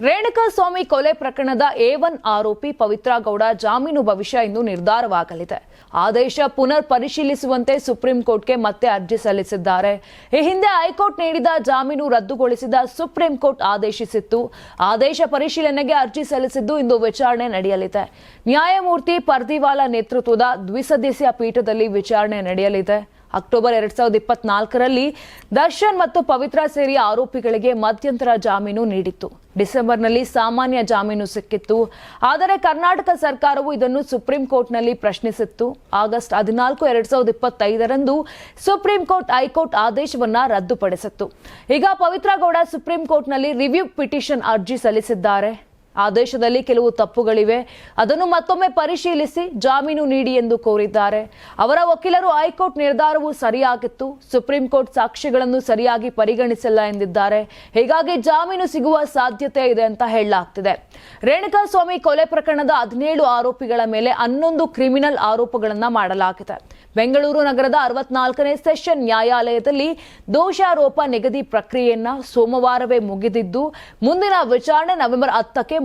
ರೇಣುಕಾಸ್ವಾಮಿ ಕೊಲೆ ಪ್ರಕರಣದ A one ಆರೋಪಿ ಪವಿತ್ರ ಗೌಡ ಜಾಮೀನು ಭವಿಷ್ಯ ಇಂದು ನಿರ್ಧಾರವಾಗಲಿದೆ. ಆದೇಶ ಪುನರ್ ಪರಿಶೀಲಿಸುವಂತೆ ಸುಪ್ರೀಂ ಕೋರ್ಟ್ಗೆ ಮತ್ತೆ ಅರ್ಜಿ ಸಲ್ಲಿಸಿದ್ದಾರೆ. ಈ ಹಿಂದೆ ಹೈಕೋರ್ಟ್ ನೀಡಿದ ಜಾಮೀನು ರದ್ದುಗೊಳಿಸಿದ ಸುಪ್ರೀಂ ಕೋರ್ಟ್ ಆದೇಶಿಸಿತ್ತು. ಆದೇಶ ಪರಿಶೀಲನೆಗೆ ಅರ್ಜಿ ಸಲ್ಲಿಸಿದ್ದು ಇಂದು ವಿಚಾರಣೆ ನಡೆಯಲಿದೆ. ನ್ಯಾಯಮೂರ್ತಿ ಪರ್ದಿವಾಲಾ ನೇತೃತ್ವದ ದ್ವಿಸದಸ್ಯ ಪೀಠದಲ್ಲಿ ವಿಚಾರಣೆ ನಡೆಯಲಿದೆ. ಅಕ್ಟೋಬರ್ ಎರಡ್ ಸಾವಿರದ ಇಪ್ಪತ್ನಾಲ್ಕರಲ್ಲಿ ದರ್ಶನ್ ಮತ್ತು ಪವಿತ್ರ ಸೇರಿ ಆರೋಪಿಗಳಿಗೆ ಮಧ್ಯಂತರ ಜಾಮೀನು ನೀಡಿತ್ತು. ಡಿಸೆಂಬರ್ನಲ್ಲಿ ಸಾಮಾನ್ಯ ಜಾಮೀನು ಸಿಕ್ಕಿತ್ತು. ಆದರೆ ಕರ್ನಾಟಕ ಸರ್ಕಾರವು ಇದನ್ನು ಸುಪ್ರೀಂ ಕೋರ್ಟ್ನಲ್ಲಿ ಪ್ರಶ್ನಿಸಿತ್ತು. ಆಗಸ್ಟ್ ಹದಿನಾಲ್ಕು ಎರಡ್ ಸಾವಿರದ ಇಪ್ಪತ್ತೈದರಂದು ಸುಪ್ರೀಂ ಕೋರ್ಟ್ ಹೈಕೋರ್ಟ್ ಆದೇಶವನ್ನ ರದ್ದುಪಡಿಸಿತ್ತು. ಈಗ ಪವಿತ್ರ ಗೌಡ ಸುಪ್ರೀಂ ಕೋರ್ಟ್ನಲ್ಲಿ ರಿವ್ಯೂ ಪಿಟಿಷನ್ ಅರ್ಜಿ ಸಲ್ಲಿಸಿದ್ದಾರೆ. ಆದೇಶದಲ್ಲಿ ಕೆಲವು ತಪ್ಪುಗಳಿವೆ. ಅದನ್ನು ಮತ್ತೊಮ್ಮೆ ಪರಿಶೀಲಿಸಿ ಜಾಮೀನು ನೀಡಿ ಎಂದು ಕೋರಿದ್ದಾರೆ. ಅವರ ವಕೀಲರು ಹೈಕೋರ್ಟ್ ನಿರ್ಧಾರವು ಸರಿಯಾಗಿತ್ತು. ಸುಪ್ರೀಂ ಕೋರ್ಟ್ ಸಾಕ್ಷಿಗಳನ್ನು ಸರಿಯಾಗಿ ಪರಿಗಣಿಸಿಲ್ಲ ಎಂದಿದ್ದಾರೆ. ಹೀಗಾಗಿ ಜಾಮೀನು ಸಿಗುವ ಸಾಧ್ಯತೆ ಇದೆ ಅಂತ ಹೇಳಲಾಗ್ತಿದೆ. ರೇಣುಕಾ ಸ್ವಾಮಿ ಕೊಲೆ ಪ್ರಕರಣದ ಹದಿನೇಳು ಆರೋಪಿಗಳ ಮೇಲೆ ಹನ್ನೊಂದು ಕ್ರಿಮಿನಲ್ ಆರೋಪಗಳನ್ನು ಮಾಡಲಾಗಿದೆ. ಬೆಂಗಳೂರು ನಗರದ ಅರವತ್ನಾಲ್ಕನೇ ಸೆಷನ್ ನ್ಯಾಯಾಲಯದಲ್ಲಿ ದೋಷಾರೋಪ ನಿಗದಿ ಪ್ರಕ್ರಿಯೆಯನ್ನ ಸೋಮವಾರವೇ ಮುಗಿದಿದ್ದು, ಮುಂದಿನ ವಿಚಾರಣೆ ನವೆಂಬರ್ ಹತ್ತಕ್ಕೆ